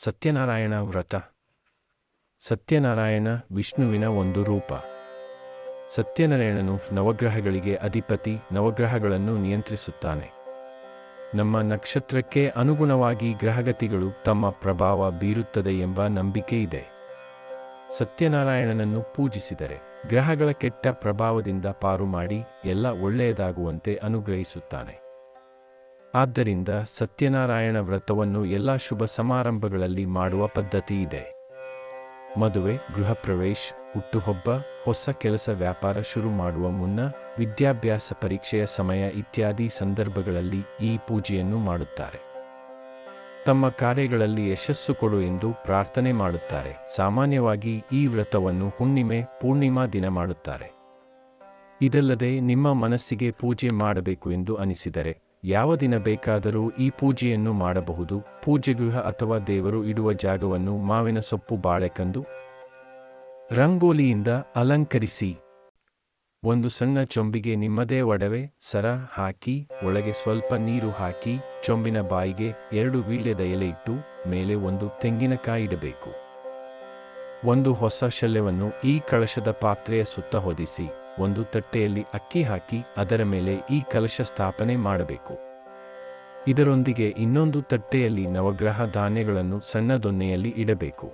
ಸತ್ಯನಾರಾಯಣ ವ್ರತ. ಸತ್ಯನಾರಾಯಣ ವಿಷ್ಣುವಿನ ಒಂದು ರೂಪ. ಸತ್ಯನಾರಾಯಣನು ನವಗ್ರಹಗಳಿಗೆ ಅಧಿಪತಿ, ನವಗ್ರಹಗಳನ್ನು ನಿಯಂತ್ರಿಸುತ್ತಾನೆ. ನಮ್ಮ ನಕ್ಷತ್ರಕ್ಕೆ ಅನುಗುಣವಾಗಿ ಗ್ರಹಗತಿಗಳು ತಮ್ಮ ಪ್ರಭಾವ ಬೀರುತ್ತದೆ ಎಂಬ ನಂಬಿಕೆ ಇದೆ. ಸತ್ಯನಾರಾಯಣನನ್ನು ಪೂಜಿಸಿದರೆ ಗ್ರಹಗಳ ಕೆಟ್ಟ ಪ್ರಭಾವದಿಂದ ಪಾರು ಮಾಡಿ ಎಲ್ಲ ಒಳ್ಳೆಯದಾಗುವಂತೆ ಅನುಗ್ರಹಿಸುತ್ತಾನೆ. ಆದ್ದರಿಂದ ಸತ್ಯನಾರಾಯಣ ವ್ರತವನ್ನು ಎಲ್ಲ ಶುಭ ಸಮಾರಂಭಗಳಲ್ಲಿ ಮಾಡುವ ಪದ್ಧತಿ ಇದೆ. ಮದುವೆ ಗೃಹ ಪ್ರವೇಶ ಹುಟ್ಟುಹಬ್ಬ, ಹೊಸ ಕೆಲಸ ವ್ಯಾಪಾರ ಶುರು ಮಾಡುವ ಮುನ್ನ ವಿದ್ಯಾಭ್ಯಾಸ ಪರೀಕ್ಷೆಯ ಸಮಯ ಇತ್ಯಾದಿ ಸಂದರ್ಭಗಳಲ್ಲಿ ಈ ಪೂಜೆಯನ್ನು ಮಾಡುತ್ತಾರೆ. ತಮ್ಮ ಕಾರ್ಯಗಳಲ್ಲಿ ಯಶಸ್ಸು ಕೊಡು ಎಂದು ಪ್ರಾರ್ಥನೆ ಮಾಡುತ್ತಾರೆ. ಸಾಮಾನ್ಯವಾಗಿ ಈ ವ್ರತವನ್ನು ಹುಣ್ಣಿಮೆ, ಪೂರ್ಣಿಮಾ ದಿನ ಮಾಡುತ್ತಾರೆ. ಇದಲ್ಲದೆ ನಿಮ್ಮ ಮನಸ್ಸಿಗೆ ಪೂಜೆ ಮಾಡಬೇಕು ಎಂದು ಅನಿಸಿದರೆ ಯಾವ ದಿನ ಬೇಕಾದರೂ ಈ ಪೂಜೆಯನ್ನು ಮಾಡಬಹುದು? ಪೂಜೆಗೃಹ ಅಥವಾ ದೇವರು ಇಡುವ ಜಾಗವನ್ನು ಮಾವಿನ ಸೊಪ್ಪು ಬಾಳೆಕಂದು? ರಂಗೋಲಿಯಿಂದ ಅಲಂಕರಿಸಿ. ಒಂದು ಸಣ್ಣ ಚೊಂಬಿಗೆ ನಿಮ್ಮದೇ ಒಡವೆ, ಸರ ಹಾಕಿ, ಒಳಗೆ ಸ್ವಲ್ಪ ನೀರು ಹಾಕಿ, ಚೊಂಬಿನ ಬಾಯಿಗೆ ಎರಡು ವೀಳ್ಯದ ಎಲೆ ಇಟ್ಟು, ಮೇಲೆ ಒಂದು ತೆಂಗಿನಕಾಯಿ ಇಡಬೇಕು. ಒಂದು ಹೊಸ ಶಲ್ಯವನ್ನು ಈ ಕಳಶದ ಪಾತ್ರೆಯ ಸುತ್ತ ಹೊದಿಸಿ. ಒಂದು ತಟ್ಟೆಯಲ್ಲಿ ಅಕ್ಕಿ ಹಾಕಿ ಅದರ ಮೇಲೆ ಈ ಕಲಶ ಸ್ಥಾಪನೆ ಮಾಡಬೇಕು. ಇದರೊಂದಿಗೆ ಇನ್ನೊಂದು ತಟ್ಟೆಯಲ್ಲಿ ನವಗ್ರಹ ಧಾನ್ಯಗಳನ್ನು ಸಣ್ಣ ದೊನ್ನೆಯಲ್ಲಿ ಇಡಬೇಕು.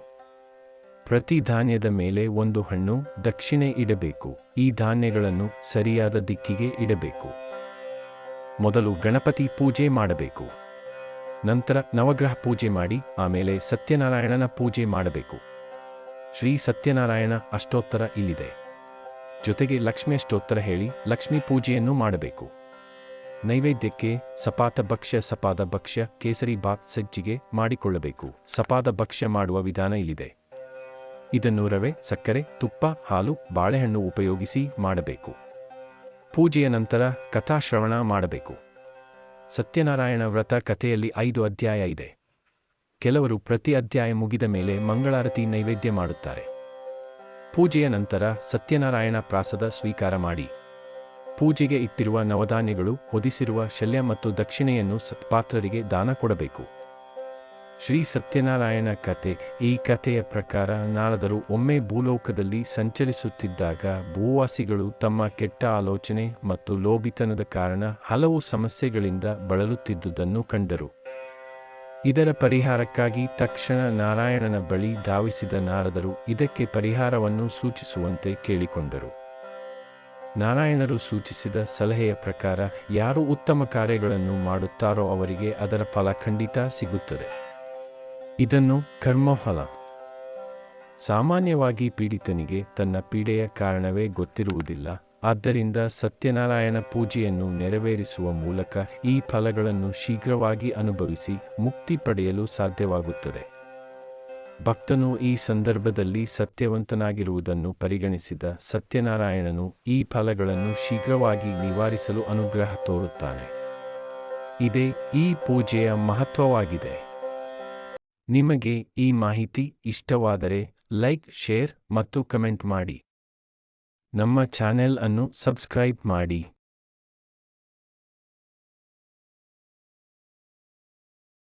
ಪ್ರತಿ ಧಾನ್ಯದ ಮೇಲೆ ಒಂದು ಹಣ್ಣು ದಕ್ಷಿಣೆ ಇಡಬೇಕು. ಈ ಧಾನ್ಯಗಳನ್ನು ಸರಿಯಾದ ದಿಕ್ಕಿಗೆ ಇಡಬೇಕು. ಮೊದಲು ಗಣಪತಿ ಪೂಜೆ ಮಾಡಬೇಕು. ನಂತರ ನವಗ್ರಹ ಪೂಜೆ ಮಾಡಿ, ಆಮೇಲೆ ಸತ್ಯನಾರಾಯಣನ ಪೂಜೆ ಮಾಡಬೇಕು. ಶ್ರೀ ಸತ್ಯನಾರಾಯಣ ಅಷ್ಟೋತ್ತರ ಇಲ್ಲಿದೆ. ಜೊತೆಗೆ ಲಕ್ಷ್ಮೀ ಸ್ತೋತ್ರ ಹೇಳಿ ಲಕ್ಷ್ಮೀ ಪೂಜೆಯನ್ನು ಮಾಡಬೇಕು. ನೈವೇದ್ಯಕ್ಕೆ ಸಪಾತ ಭಕ್ಷ್ಯ ಸಪಾದ ಭಕ್ಷ್ಯ, ಕೇಸರಿ ಬಾತ್ ಸಜ್ಜಿಗೆ ಮಾಡಿಕೊಳ್ಳಬೇಕು. ಸಪಾದ ಭಕ್ಷ್ಯ ಮಾಡುವ ವಿಧಾನ ಇಲ್ಲಿದೆ. ಇದನ್ನು ರವೆ, ಸಕ್ಕರೆ, ತುಪ್ಪ, ಹಾಲು, ಬಾಳೆಹಣ್ಣು ಉಪಯೋಗಿಸಿ ಮಾಡಬೇಕು. ಪೂಜೆಯ ನಂತರ ಕಥಾಶ್ರವಣ ಮಾಡಬೇಕು. ಸತ್ಯನಾರಾಯಣ ವ್ರತ ಕಥೆಯಲ್ಲಿ ಐದು ಅಧ್ಯಾಯ ಇದೆ. ಕೆಲವರು ಪ್ರತಿ ಅಧ್ಯಾಯ ಮುಗಿದ ಮೇಲೆ ಮಂಗಳಾರತಿ ನೈವೇದ್ಯ ಮಾಡುತ್ತಾರೆ. ಪೂಜೆಯ ನಂತರ ಸತ್ಯನಾರಾಯಣ ಪ್ರಾಸದ ಸ್ವೀಕಾರ ಮಾಡಿ. ಪೂಜೆಗೆ ಇಟ್ಟಿರುವ ನವಧಾನ್ಯಗಳು ಹೊದಿಸಿರುವ ಶಲ್ಯ ಮತ್ತು ದಕ್ಷಿಣೆಯನ್ನು ಸತ್ಪಾತ್ರರಿಗೆ ದಾನ ಕೊಡಬೇಕು. ಶ್ರೀ ಸತ್ಯನಾರಾಯಣ ಕತೆ ಈ ಕಥೆಯ ಪ್ರಕಾರ ನಾರದರು ಒಮ್ಮೆ ಭೂಲೋಕದಲ್ಲಿ ಸಂಚರಿಸುತ್ತಿದ್ದಾಗ ಭೂವಾಸಿಗಳು ತಮ್ಮ ಕೆಟ್ಟ ಆಲೋಚನೆ ಮತ್ತು ಲೋಭಿತನದ ಕಾರಣ ಹಲವು ಸಮಸ್ಯೆಗಳಿಂದ ಬಳಲುತ್ತಿದ್ದುದನ್ನು ಕಂಡರು. ಇದರ ಪರಿಹಾರಕ್ಕಾಗಿ ತಕ್ಷಣ ನಾರಾಯಣನ ಬಳಿ ಧಾವಿಸಿದ ನಾರದರು ಇದಕ್ಕೆ ಪರಿಹಾರವನ್ನು ಸೂಚಿಸುವಂತೆ ಕೇಳಿಕೊಂಡರು. ನಾರಾಯಣರು ಸೂಚಿಸಿದ ಸಲಹೆಯ ಪ್ರಕಾರ ಯಾರು ಉತ್ತಮ ಕಾರ್ಯಗಳನ್ನು ಮಾಡುತ್ತಾರೋ ಅವರಿಗೆ ಅದರ ಫಲ ಖಂಡಿತ ಸಿಗುತ್ತದೆ. ಇದನ್ನು ಕರ್ಮಫಲ. ಸಾಮಾನ್ಯವಾಗಿ ಪೀಡಿತನಿಗೆ ತನ್ನ ಪೀಡೆಯ ಕಾರಣವೇ ಗೊತ್ತಿರುವುದಿಲ್ಲ. ಆದ್ದರಿಂದ ಸತ್ಯನಾರಾಯಣ ಪೂಜೆಯನ್ನು ನೆರವೇರಿಸುವ ಮೂಲಕ ಈ ಫಲಗಳನ್ನು ಶೀಘ್ರವಾಗಿ ಅನುಭವಿಸಿ ಮುಕ್ತಿ ಪಡೆಯಲು ಸಾಧ್ಯವಾಗುತ್ತದೆ. ಭಕ್ತನು ಈ ಸಂದರ್ಭದಲ್ಲಿ ಸತ್ಯವಂತನಾಗಿರುವುದನ್ನು ಪರಿಗಣಿಸಿದ ಸತ್ಯನಾರಾಯಣನು ಈ ಫಲಗಳನ್ನು ಶೀಘ್ರವಾಗಿ ನಿವಾರಿಸಲು ಅನುಗ್ರಹ ತೋರುತ್ತಾನೆ. ಇದೇ ಈ ಪೂಜೆಯ ಮಹತ್ವವಾಗಿದೆ. ನಿಮಗೆ ಈ ಮಾಹಿತಿ ಇಷ್ಟವಾದರೆ ಲೈಕ್, ಶೇರ್ ಮತ್ತು ಕಮೆಂಟ್ ಮಾಡಿ. ನಮ್ಮ ಚಾನೆಲ್ ಅನ್ನು ಸಬ್ಸ್ಕ್ರೈಬ್ ಮಾಡಿ.